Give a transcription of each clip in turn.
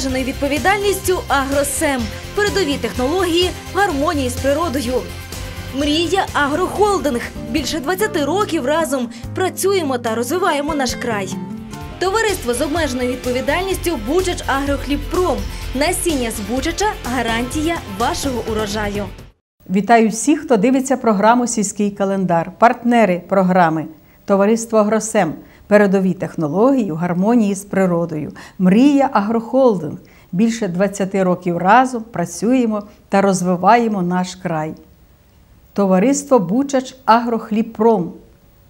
Обмеженою відповідальністю Агросем. Передові технології гармонії з природою. Мрія Агрохолдинг. Більше 20 років разом працюємо та розвиваємо наш край. Товариство з обмеженою відповідальністю Бучач Агрохлібпром. Насіння з Бучача гарантія вашого урожаю. Вітаю всіх, хто дивиться програму Сільський календар, партнери програми, Товариство Агросем, передові технології в гармонії з природою, Мрія Агрохолдинг. Більше 20 років разом працюємо та розвиваємо наш край. Товариство Бучач Агрохліпром.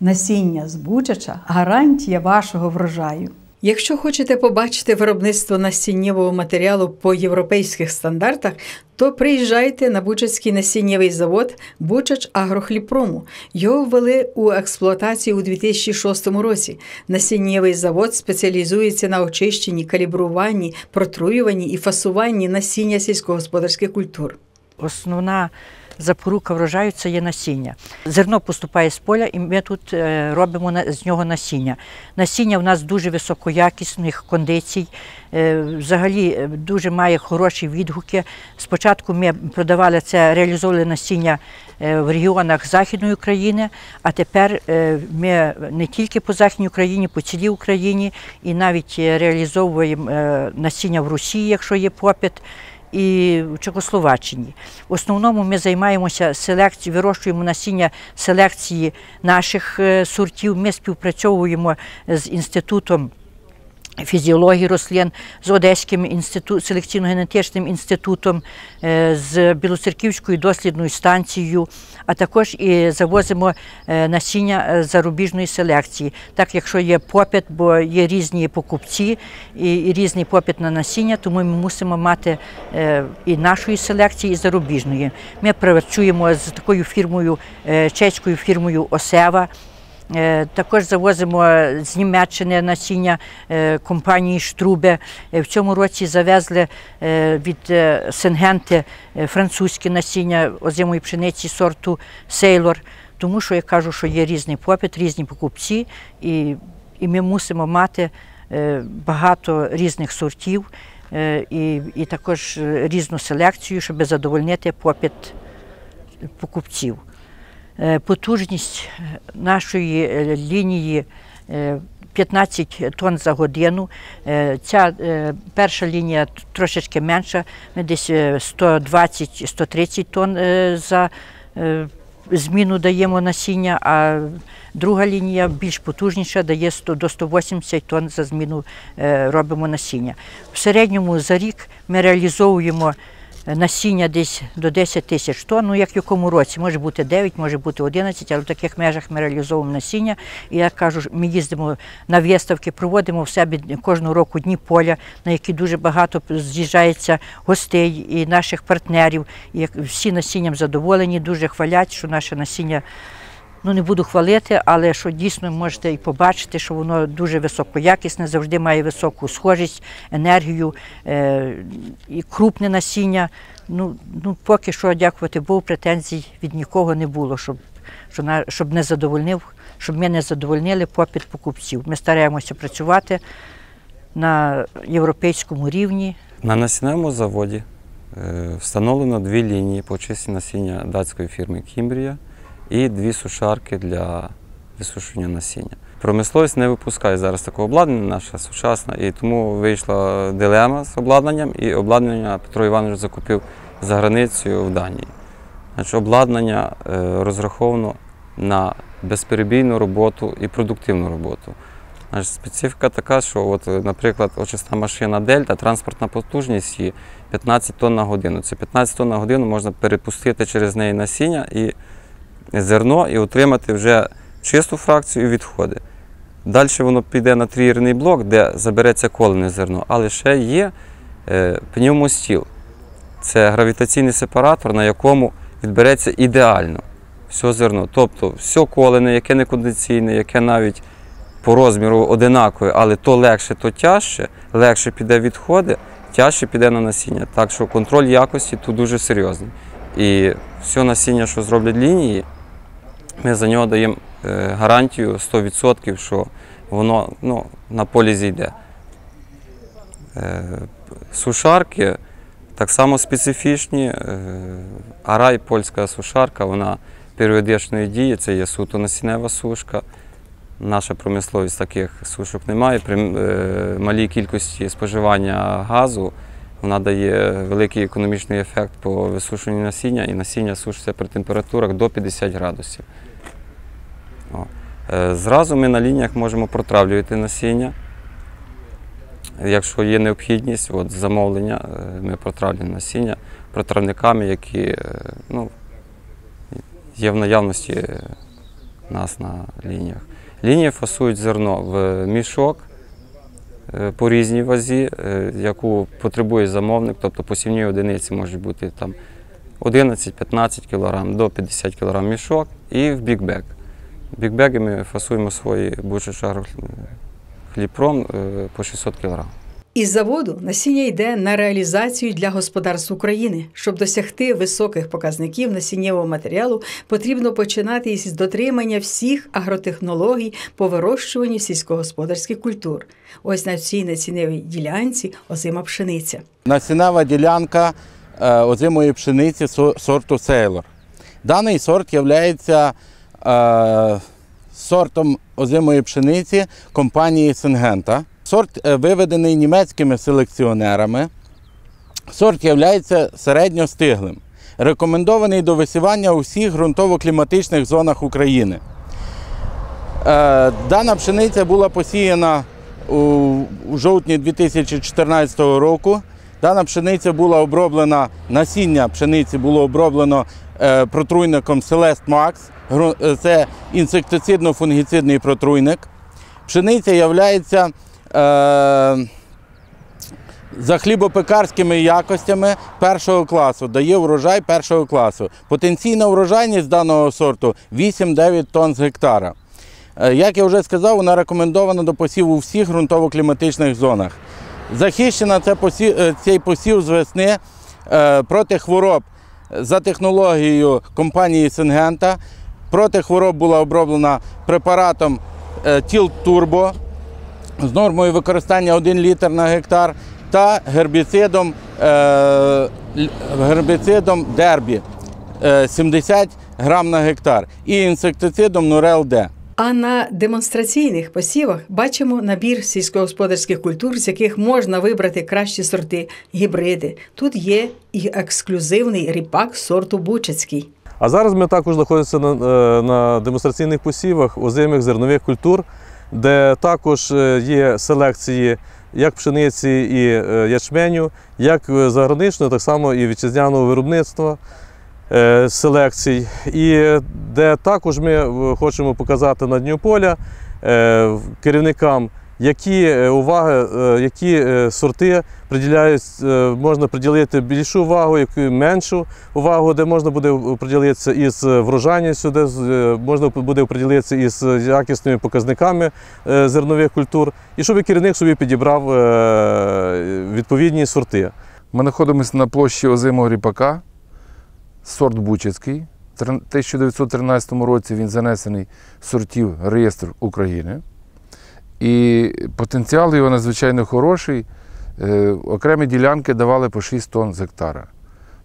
Насіння з Бучача гарантія вашого врожаю. Якщо хочете побачити виробництво насіннєвого матеріалу по європейських стандартах, то приїжджайте на Бучацький насіннєвий завод Бучач Агрохліпрому. Його ввели у експлуатацію у 2006 році. Насіннєвий завод спеціалізується на очищенні, калібруванні, протруюванні і фасуванні насіння сільськогосподарських культур. Основна запорука врожаю це є насіння. Зерно поступає з поля, і ми тут е, робимо з нього насіння. Насіння в нас дуже високоякісних кондицій, е, взагалі е, дуже має хороші відгуки. Спочатку ми продавали це, реалізовували насіння в регіонах Західної України, а тепер ми не тільки по Західній Україні, по цілій Україні і навіть реалізовуємо насіння в Росії, якщо є попит і в Чехословаччині. В основному ми займаємося селекцією, вирощуємо насіння селекції наших е, сортів. Ми співпрацьовуємо з інститутом. Фізіології рослин з Одеським інститу... селекційно-генетичним інститутом, е, з Білоцерківською дослідною станцією, а також і завозимо е, насіння е, зарубіжної селекції. Так, якщо є попит, бо є різні покупці і, різний попит на насіння, тому ми мусимо мати і нашої селекції, і зарубіжної. Ми працюємо з такою фірмою, чеською фірмою Осева. Е, Також завозимо з Німеччини насіння е, компанії Штрубе. Е, В цьому році завезли від Сенгенти французьке насіння озимої пшениці сорту Сейлор. Тому що я кажу, що є різний попит, різні покупці, і, і ми мусимо мати багато різних сортів і, і також різну селекцію, щоб задовольнити попит покупців. Е, Потужність е, нашої е, лінії е, 15 тонн за годину. Ця перша лінія трошечки менша, ми десь е, 120-130 тонн за зміну даємо насіння, а друга лінія більш потужніша, дає 100 до 180 тонн за зміну робимо насіння. В середньому за рік ми реалізовуємо насіння десь до 10 тисяч тонн, ну як в якому році, може бути 9, може бути 11, але в таких межах ми реалізовуємо насіння. І я кажу, ми їздимо на виставки, проводимо в себе кожного року дні поля, на які дуже багато з'їжджається гостей і наших партнерів. І всі насінням задоволені, дуже хвалять, що наше насіння. Ну, не буду хвалити, але що дійсно можете і побачити, що воно дуже високоякісне, завжди має високу схожість, енергію е, і крупне насіння. Ну, ну, поки що, дякувати Богу, претензій від нікого не було, щоб, щоб, на- щоб не задовольнив, щоб ми не задовольнили попит покупців. Ми стараємося працювати на європейському рівні. На насінневому заводі е, встановлено дві лінії по очисті насіння датської фірми Кімбрія і дві сушарки для висушування насіння. Промисловість не випускає зараз такого обладнання, наша сучасна, і тому вийшла дилема з обладнанням, і обладнання Петро Іванович закупив за границею в Данії. Значить, обладнання е, розраховано на безперебійну роботу і продуктивну роботу. Значить, специфіка така, що, от, наприклад, очисна машина Дельта, транспортна потужність її 15 тонн на годину. Це 15 тонн на годину можна перепустити через неї насіння і зерно і отримати вже чисту фракцію і відходи. Далі воно піде на трієрний блок, де забереться колене зерно, але ще є е, пневмостіл. Це гравітаційний сепаратор, на якому відбереться ідеально все зерно. Тобто все колене, яке не кондиційне, яке навіть по розміру одинакове, але то легше, то тяжче, легше піде відходи, тяжче піде на насіння. Так що контроль якості тут дуже серйозний. І все насіння, що зроблять лінії, ми за нього даємо е, гарантію 100%, що воно ну, на полі зійде. Е, Сушарки так само специфічні. Е, Арай польська сушарка, вона періодичної дії, це є суто насіннева сушка. Наша промисловість таких сушок немає. При малій кількості споживання газу вона дає великий економічний ефект по висушуванню насіння, і насіння сушиться при температурах до 50 градусів. Е, Зразу ми на лініях можемо протравлювати насіння. Якщо є необхідність, от замовлення, е, ми протравлюємо насіння протравниками, які е, ну, є в наявності нас на лініях. Лінії фасують зерно в мішок по різній вазі, яку потребує замовник, тобто посівні одиниці можуть бути там 11-15 кг до 50 кг мішок і в бікбек. Бікбеги ми фасуємо свої бучачар хліпром е, по 600 кг. Із заводу насіння йде на реалізацію для господарств України. Щоб досягти високих показників насіннєвого матеріалу, потрібно починати із дотримання всіх агротехнологій по вирощуванню сільськогосподарських культур. Ось на цій насінневій ділянці озима пшениця. насіннева ділянка е, озимої пшениці сорту Сейлор. Даний сорт є е, сортом озимої пшениці компанії Сингента. Сорт е, виведений німецькими селекціонерами. Сорт є середньостиглим. Рекомендований до висівання у всіх ґрунтово-кліматичних зонах України. Е, Дана пшениця була посіяна у, жовтні 2014 року. Дана пшениця була оброблена, насіння пшениці було оброблено е, протруйником Celest Max. Е, Це інсектицидно-фунгіцидний протруйник. Пшениця є е, за хлібопекарськими якостями першого класу, дає врожай першого класу. Потенційна врожайність даного сорту 8-9 тонн з гектара. Е, Як я вже сказав, вона рекомендована до посіву у всіх ґрунтово-кліматичних зонах. Захищена це посів, е, цей посів з весни проти хвороб за технологією компанії Сингента. Проти хвороб була оброблена препаратом е, Тіл Турбо з нормою використання 1 літр на гектар та гербіцидом, е, гербіцидом Дербі е, 70 грам на гектар і інсектицидом Нурел Д. А на демонстраційних посівах бачимо набір сільськогосподарських культур, з яких можна вибрати кращі сорти, гібриди. Тут є і ексклюзивний ріпак сорту Бучацький. А зараз ми також знаходимося на, е, на демонстраційних посівах озимих зернових культур, де також е, є селекції як пшениці і е, ячменю, як заграничного, так само і вітчизняного виробництва селекцій. І де також ми хочемо показати на дню поля керівникам, які е, уваги, е, які е, сорти приділяють, можна приділити більшу увагу, яку меншу увагу, де можна буде приділитися із врожайністю, де можна буде приділитися із якісними показниками зернових культур, і щоб керівник собі підібрав відповідні сорти. Ми знаходимося на площі озимого ріпака, сорт Бучацький. В 1913 році він занесений в сортів реєстр України. І потенціал його надзвичайно хороший. Е, Окремі ділянки давали по 6 тонн з гектара.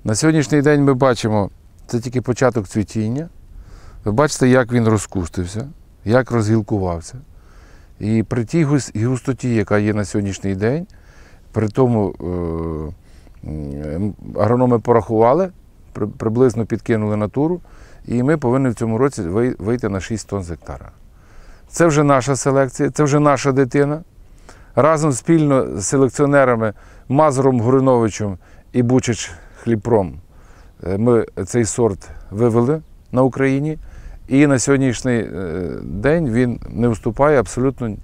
На сьогоднішній день ми бачимо, це тільки початок цвітіння. Ви бачите, як він розкустився, як розгілкувався. І при тій густоті, яка є на сьогоднішній день, при тому е, агрономи порахували, приблизно підкинули натуру, і ми повинні в цьому році вий- вийти на 6 тонн з гектара. Це вже наша селекція, це вже наша дитина. Разом спільно з селекціонерами Мазуром Гориновичем і Бучич Хліпром е, ми цей сорт вивели на Україні. І на сьогоднішній е, день він не уступає абсолютно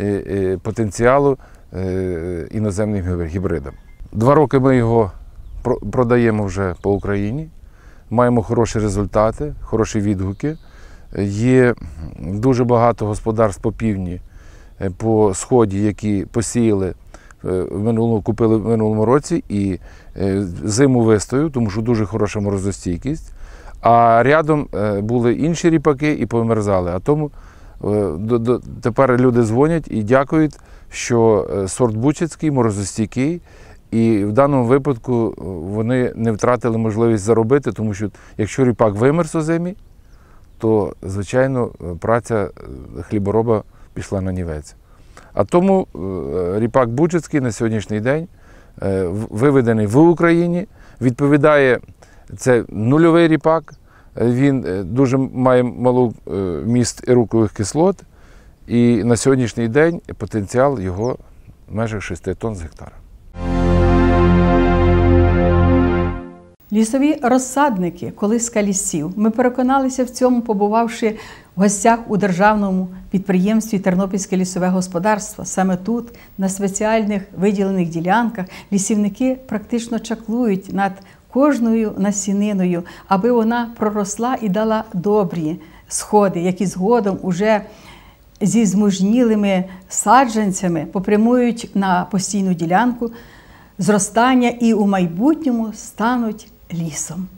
е, потенціалу іноземним гіб- гібридам. Два роки ми його продаємо вже по Україні, маємо хороші результати, хороші відгуки. Є дуже багато господарств по півдні, е, по сході, які посіяли е, в минулому, купили в минулому році і е, зиму вистою, тому що дуже хороша морозостійкість. А рядом були інші ріпаки і повимерзали. А тому Тепер люди дзвонять і дякують, що сорт Бучицький, морозостійкий, і в даному випадку вони не втратили можливість заробити, тому що якщо ріпак вимерз у зимі, то, звичайно, праця е, хлібороба пішла на нівець. А тому е, ріпак Бучицький на сьогоднішній день е, виведений в Україні, відповідає це нульовий ріпак. Він дуже має малу вміст ірукових кислот, і на сьогоднішній день потенціал його в межах 6 тонн з гектара. Лісові розсадники, колиска лісів. Ми переконалися в цьому, побувавши в гостях у державному підприємстві Тернопільське лісове господарство. Саме тут, на спеціальних виділених ділянках, лісівники практично чаклують над кожною насіниною, аби вона проросла і дала добрі сходи, які згодом уже зі змужнілими саджанцями попрямують на постійну ділянку зростання і у майбутньому стануть Liksom.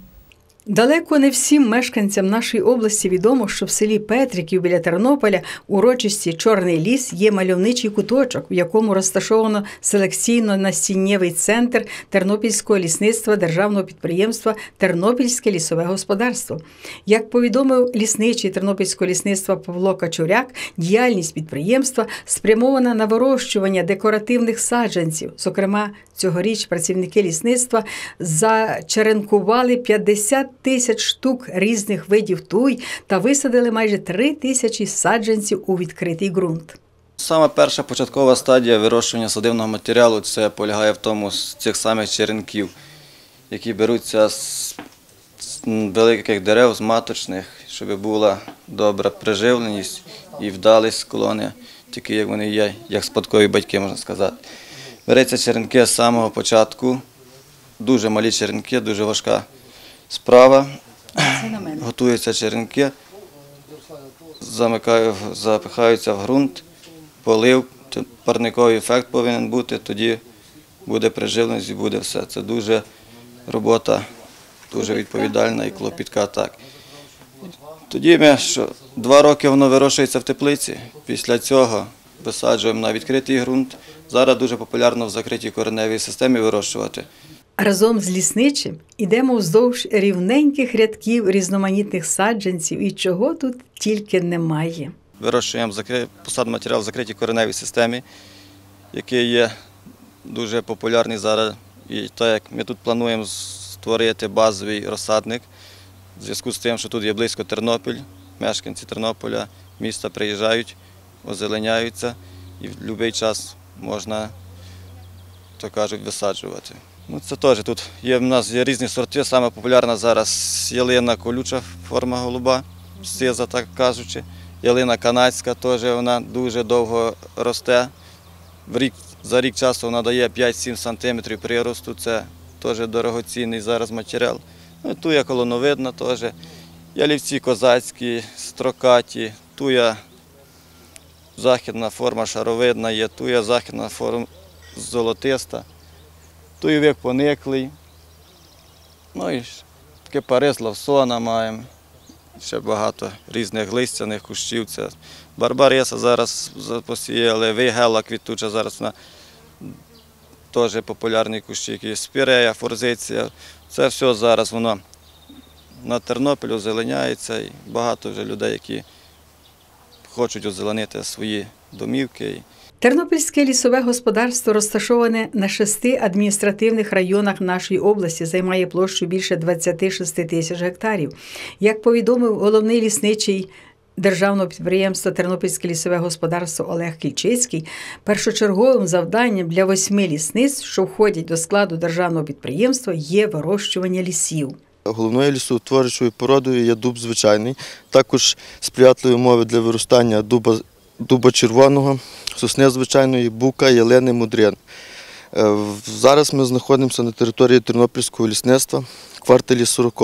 Далеко не всім мешканцям нашої області відомо, що в селі Петриків біля Тернополя у урочисті Чорний ліс є мальовничий куточок, в якому розташовано селекційно-насіннєвий центр Тернопільського лісництва державного підприємства Тернопільське лісове господарство. Як повідомив лісничий Тернопільського лісництва Павло Качуряк, діяльність підприємства спрямована на вирощування декоративних саджанців. Зокрема, цьогоріч працівники лісництва зачеренкували 50 тисяч штук різних видів туй та висадили майже 3 тисячі саджанців у відкритий ґрунт. Саме перша початкова стадія вирощування садивного матеріалу це полягає в тому з цих самих черенків, які беруться з великих дерев, з маточних, щоб була добра приживленість і вдалість колони, такі як вони є, як спадкові батьки, можна сказати. Береться черенки з самого початку, дуже малі черенки, дуже важка справа. Готуються черенки, запихаються в ґрунт, полив, парниковий ефект повинен бути, тоді буде приживленість і буде все. Це дуже робота, дуже відповідальна і клопітка. Так. Тоді ми що, два роки воно вирощується в теплиці, після цього висаджуємо на відкритий ґрунт. Зараз дуже популярно в закритій кореневій системі вирощувати. Разом з лісничим ідемо вздовж рівненьких рядків різноманітних саджанців і чого тут тільки немає. Вирощуємо закри- посадматеріал в закритій кореневій системі, який є дуже популярний зараз. І так як ми тут плануємо створити базовий розсадник, в зв'язку з тим, що тут є близько Тернопіль, мешканці Тернополя, міста приїжджають, озеленяються і в будь-який час можна, то кажуть, висаджувати. Ну, це теж тут є в нас є різні сорти. Саме популярна зараз ялина колюча форма голуба, сиза, так кажучи. Ялина канадська теж вона дуже довго росте. В рік, за рік часу вона дає 5-7 см приросту. Це теж дорогоцінний зараз матеріал. Ну, туя колоновидна теж. Ялівці козацькі, строкаті, туя західна форма шаровидна є, туя західна форма золотиста, туєвик пониклий. Ну і таке парис лавсона маємо. Ще багато різних листяних кущів. Це барбариса зараз посіяли, вигела квітуча зараз вона теж популярні кущі, які спірея, форзиція. Це все зараз воно на Тернопіль озеленяється і багато вже людей, які хочуть озеленити свої домівки. Тернопільське лісове господарство розташоване на шести адміністративних районах нашої області, займає площу більше 26 тисяч гектарів. Як повідомив головний лісничий державного підприємства Тернопільське лісове господарство Олег Кільчицький, першочерговим завданням для восьми лісництв, що входять до складу державного підприємства, є вирощування лісів. Головною лісоутворюючою породою є дуб звичайний. Також сприятливі умови для виростання дуба, дуба червоного, сосни звичайної, бука, ялини, мудрин. Е, Зараз ми знаходимося на території Тернопільського лісництва, кварталі 40.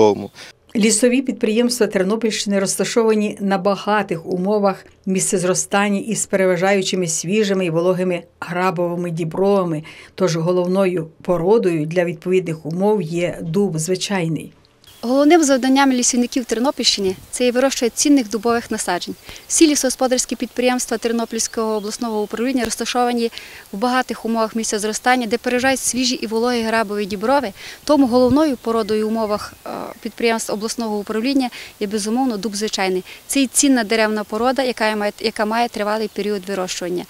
Лісові підприємства Тернопільщини розташовані на багатих умовах місцезростання із переважаючими свіжими і вологими грабовими дібровами. Тож головною породою для відповідних умов є дуб звичайний. Головним завданням лісівників Тернопільщини це є вирощування цінних дубових насаджень. Всі лісогосподарські підприємства Тернопільського обласного управління розташовані в багатих умовах місця зростання, де переважають свіжі і вологі грабові діброви. Тому головною породою умовах е, підприємств обласного управління є безумовно дуб звичайний. Це і цінна деревна порода, яка має тривалий період вирощування.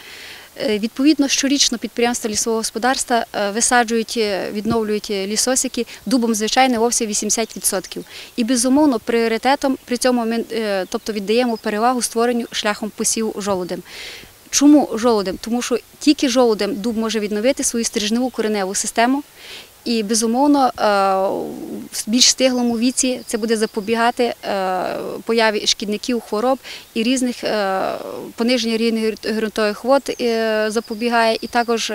Е, Відповідно, щорічно підприємства лісового господарства е, висаджують, е, відновлюють лісосики дубом звичайно обсязі 80%. І безумовно пріоритетом при цьому ми тобто віддаємо перевагу створенню шляхом посіву жолудем. Чому жолудем? Тому що тільки жолудем дуб може відновити свою стрижневу кореневу систему. І безумовно е, в більш стиглому віці це буде запобігати е, появі шкідників, хвороб і різних е, пониження рівня ґрунтових вод запобігає, і також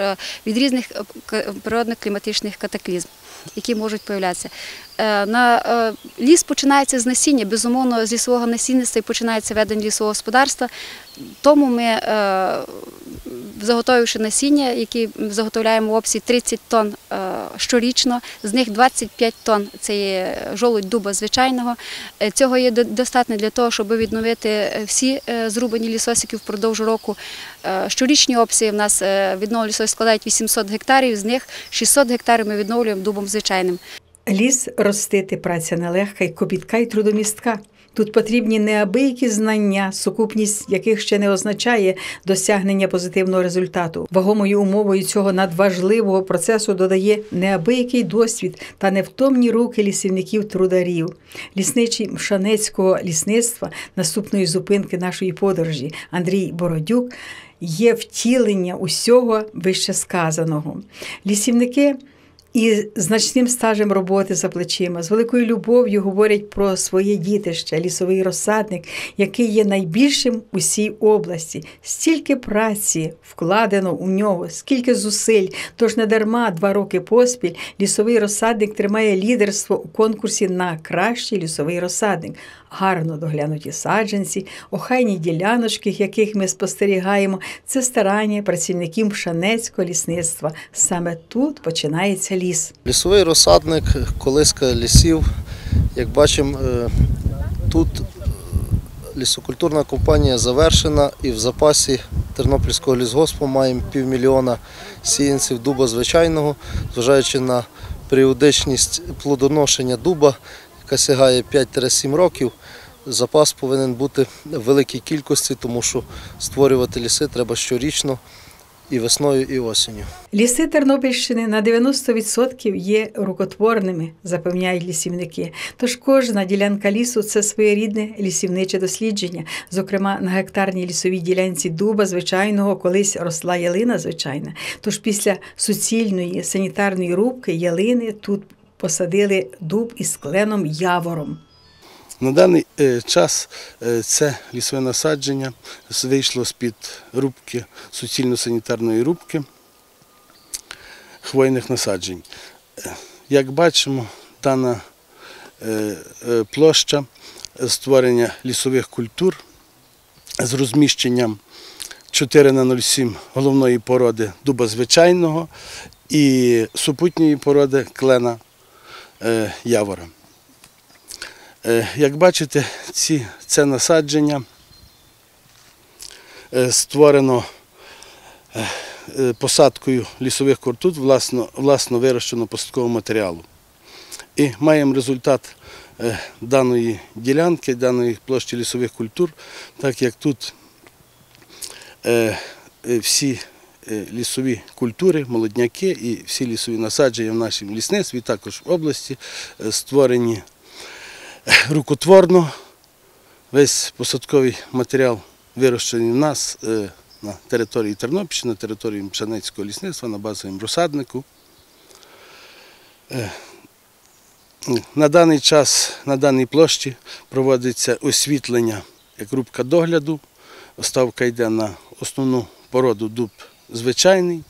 від різних е, к- природних кліматичних катаклізм, які можуть появлятися. Е, На е, ліс починається з насіння. Безумовно, з лісового насінництва і починається ведення лісового господарства. Тому ми, е, заготовивши насіння, які заготовляємо в обсязі 30 тонн щорічно, з них 25 тонн це є жолудь дуба звичайного. Цього є достатньо для того, щоб відновити всі зрубані лісосики впродовж року. Щорічні обсяги в нас лісосів складають 800 гектарів, з них 600 гектарів ми відновлюємо дубом звичайним. Ліс ростити праця нелегка й копітка й трудомістка. Тут потрібні неабиякі знання, сукупність яких ще не означає досягнення позитивного результату. Вагомою умовою цього надважливого процесу додає неабиякий досвід та невтомні руки лісівників-трударів. Лісничий Мшанецького лісництва наступної зупинки нашої подорожі Андрій Бородюк є втілення усього вищесказаного. Лісівники і значним стажем роботи за плечима, з великою любов'ю говорять про своє дітище, лісовий розсадник, який є найбільшим у всій області. Стільки праці вкладено у нього, скільки зусиль. Тож не дарма два роки поспіль лісовий розсадник тримає лідерство у конкурсі на кращий лісовий розсадник. Гарно доглянуті саджанці, охайні діляночки, яких ми спостерігаємо, це старання працівників Пшанецького лісництва. Саме тут починається ліс. Лісовий розсадник, колиска лісів. Як бачимо, е, тут е, лісокультурна компанія завершена і в запасі Тернопільського лісгоспу маємо півмільйона сіянців дуба звичайного, зважаючи на періодичність плодоношення дуба, яка сягає 5-7 років. Запас повинен бути в великій кількості, тому що створювати ліси треба щорічно і весною, і осінню. Ліси Тернопільщини на 90% є рукотворними, запевняють лісівники. Тож кожна ділянка лісу це своєрідне лісівниче дослідження. Зокрема, на гектарній лісовій ділянці дуба звичайного колись росла ялина звичайна. Тож після суцільної санітарної рубки ялини тут посадили дуб із кленом явором. На даний е, час е, це лісове насадження вийшло з-під рубки, суцільно-санітарної рубки хвойних насаджень. Е, Як бачимо, дана площа створення лісових культур з розміщенням 4 на 07 головної породи дуба звичайного і супутньої породи клена явора. Е, Як бачите, ці, це насадження е, створено е, посадкою лісових культур власно, власно вирощеного посадкового матеріалу. І маємо результат даної ділянки, даної площі лісових культур, так як тут всі лісові культури, молодняки і всі лісові насадження в нашому лісництві, також в області, створені рукотворно. Весь посадковий матеріал вирощений в нас е, на території Тернопільщини, на території Пшенецького лісництва, на базовому розсаднику. Е, На даний час, на даній площі проводиться освітлення як рубка догляду. Ставка йде на основну породу дуб звичайний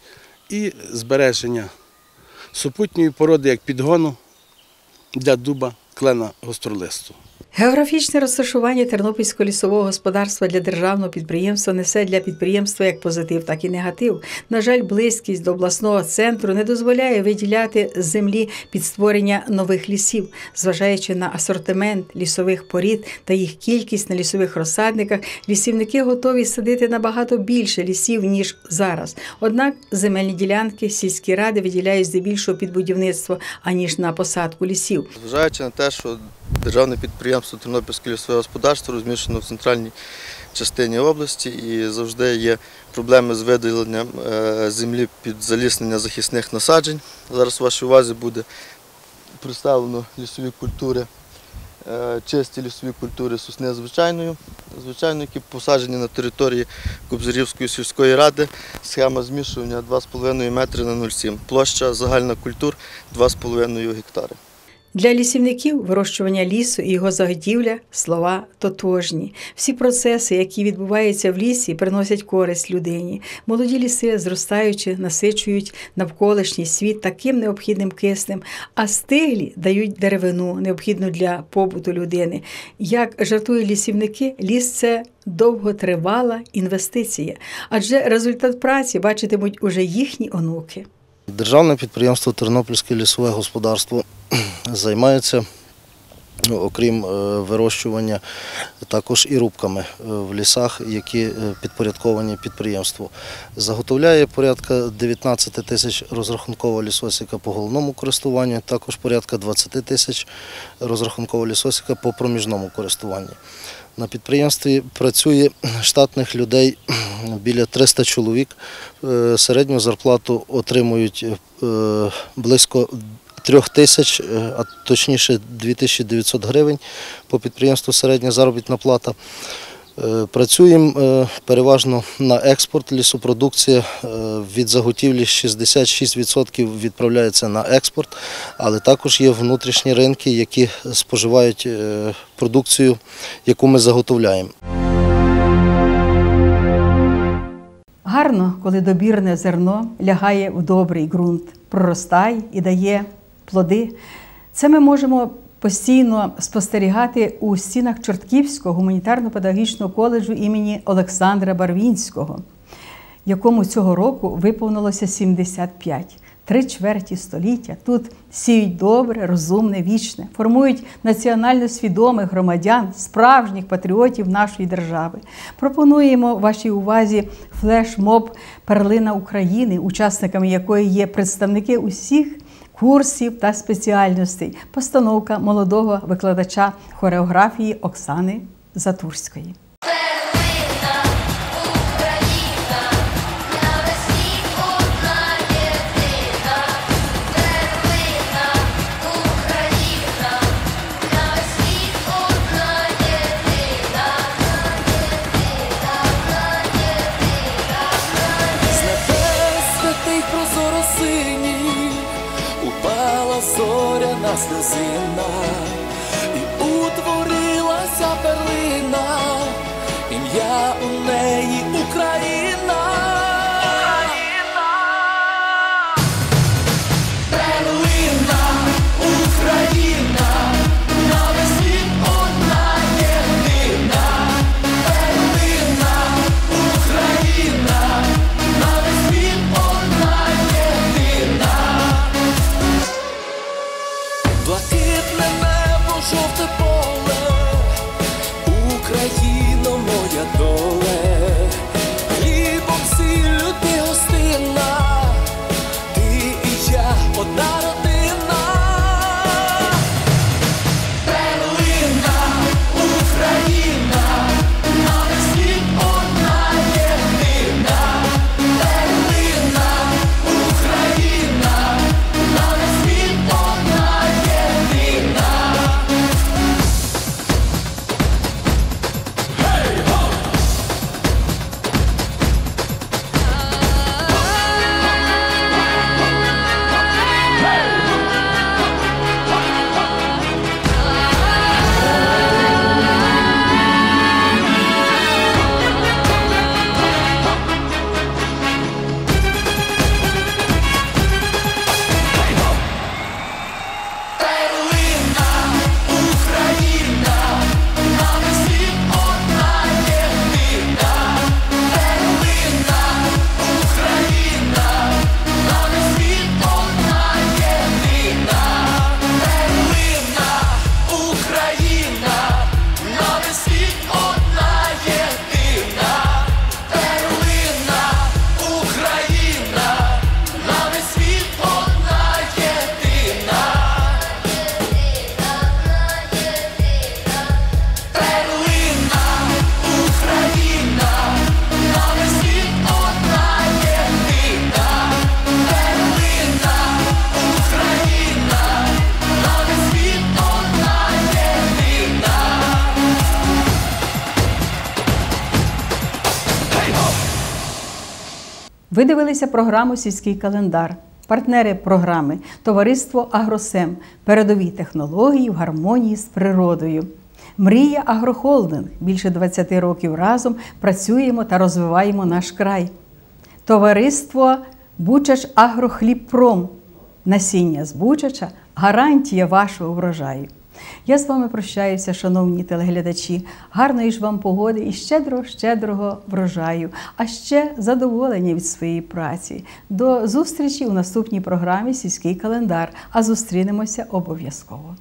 і збереження супутньої породи як підгону для дуба клена гостролисту. Географічне розташування Тернопільського лісового господарства для державного підприємства несе для підприємства як позитив, так і негатив. На жаль, близькість до обласного центру не дозволяє виділяти землі під створення нових лісів, зважаючи на асортимент лісових порід та їх кількість на лісових розсадниках, лісівники готові садити набагато більше лісів ніж зараз. Однак земельні ділянки сільські ради виділяють здебільшого під будівництво аніж на посадку лісів. Зважаючи на те, що державне підприємство Тернопільське лісове господарство розміщено в центральній частині області і завжди є проблеми з виділенням е, землі під заліснення захисних насаджень. Зараз у вашій увазі буде представлено лісові культури, е, чисті лісові культури сосни звичайною, звичайно, які посаджені на території Кобзарівської сільської ради. Схема змішування 2,5 метри на 0,7. Площа загальна культур 2,5 гектари. Для лісівників вирощування лісу і його заготівля слова тотожні. Всі процеси, які відбуваються в лісі, приносять користь людині. Молоді ліси, зростаючи, насичують навколишній світ таким необхідним киснем, а стиглі дають деревину, необхідну для побуту людини. Як жартують лісівники, ліс це довготривала інвестиція, адже результат праці бачитимуть уже їхні онуки. Державне підприємство Тернопільське лісове господарство займається, ну, окрім е, вирощування, також і рубками е, в лісах, які е, підпорядковані підприємству. Заготовляє порядка 19 тисяч розрахункового лісосіка по головному користуванню, також порядка 20 тисяч розрахункового лісосіка по проміжному користуванню. На підприємстві працює штатних людей біля 300 чоловік. Е, Середню зарплату отримують е, близько 3 тисяч, е, а точніше 2900 гривень по підприємству середня заробітна плата. Е, Працюємо е, переважно на експорт лісопродукція. Е, Від заготівлі 66% відправляється на експорт, але також є внутрішні ринки, які споживають продукцію, яку ми заготовляємо. Гарно, коли добірне зерно лягає в добрий ґрунт, проростає і дає плоди. Це ми можемо постійно спостерігати у стінах Чортківського гуманітарно-педагогічного коледжу імені Олександра Барвінського, якому цього року виповнилося 75. Три чверті століття тут сіють добре, розумне, вічне, формують національно свідомих громадян, справжніх патріотів нашої держави. Пропонуємо вашій увазі флешмоб Перлина України, учасниками якої є представники усіх курсів та спеціальностей. Постановка молодого викладача хореографії Оксани Затурської. see you my Ви дивилися програму Сільський календар. Партнери програми Товариство Агросем передові технології в гармонії з природою. Мрія Агрохолдинг. Більше 20 років разом працюємо та розвиваємо наш край. Товариство Бучач Агрохлібпром. Насіння з Бучача гарантія вашого врожаю. Я з вами прощаюся, шановні телеглядачі. Гарної ж вам погоди і щедро, щедрого врожаю, а ще задоволення від своєї праці. До зустрічі у наступній програмі Сільський календар. А зустрінемося обов'язково.